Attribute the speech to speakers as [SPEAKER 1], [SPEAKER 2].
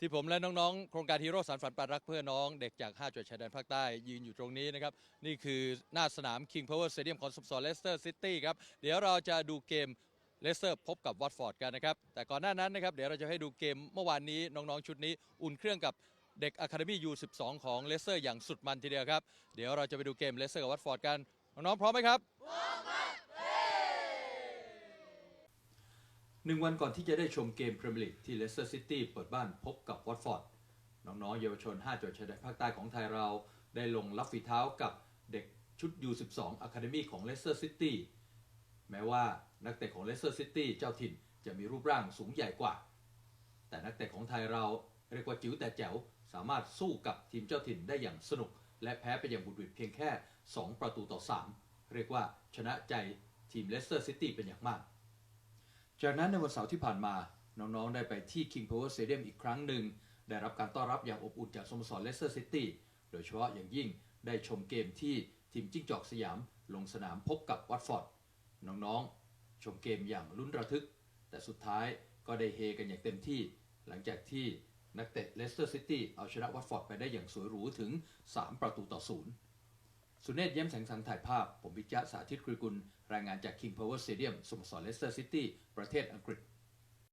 [SPEAKER 1] ที่ผมและน้องๆ โครงการฮีโร่สารฝันปารักเพื่อน้องเด็กจาก 5จังหวัดชายแดนภาคใต้ยืนอยู่ตรงนี้นะครับ นี่คือหน้าสนาม King Power Stadium ของสโมสรเลสเตอร์ซิตี้ครับ เดี๋ยวเราจะดูเกมเลสเตอร์พบกับวัตฟอร์ดกันนะครับ แต่ก่อนหน้านั้นนะครับ เดี๋ยวเราจะให้ดูเกมเมื่อวานนี้น้องๆ ชุดนี้อุ่นเครื่องกับเด็กอะคาเดมี่ยู12 ของเลสเตอร์อย่างสุดมันทีเดียวครับ เดี๋ยวเราจะไปดูเกมเลสเตอร์กับวัตฟอร์ดกัน น้องๆ พร้อมไหมครับ หนึ่งวันก่อนที่จะได้ชมเกมพรีเมียร์ลีกที่เลสเตอร์ซิตี้เปิดบ้านพบกับวอตฟอร์ดน้องๆเยาวชน 5จังหวัดชายแดนภาคใต้ของไทยเรา ได้ลงรับฝีเท้ากับเด็กชุด U12 Academy ของเลสเตอร์ซิตี้แม้ว่านักเตะของเลสเตอร์ซิตี้เจ้าถิ่นจะมีรูปร่างสูงใหญ่กว่า แต่นักเตะของไทยเราเรียกว่าจิ๋วแต่แจ๋วสามารถสู้กับทีมเจ้าถิ่นได้อย่างสนุก และแพ้ไปอย่างบุดหวิดเพียงแค่ 2 ประตูต่อ 3 เรียกว่าชนะใจทีมเลสเตอร์ซิตี้เป็นอย่างมาก จากนั้นในวันเสาร์ที่ผ่านมา น้องๆ ได้ไปที่ King Power Stadium อีกครั้งหนึ่ง ได้รับการต้อนรับอย่างอบอุ่นจากสโมสรเลสเตอร์ซิตี้ โดยเฉพาะอย่างยิ่งได้ชมเกมที่ทีมจิ้งจอกสยามลงสนามพบกับวัตฟอร์ด น้องๆ ชมเกมอย่างลุ้นระทึก แต่สุดท้ายก็ได้เฮกันอย่างเต็มที่ หลังจากที่นักเตะเลสเตอร์ซิตี้เอาชนะวัตฟอร์ดไปได้อย่างสวยหรูถึง 3 ประตูต่อศูนย์ สุเนศเย้มแสงสังถ่ายภาพ ผมวิจยะสาธิตกริกุล รายงานจาก King Power Stadium สโมสรเลสเตอร์ซิตี้ ประเทศอังกฤษ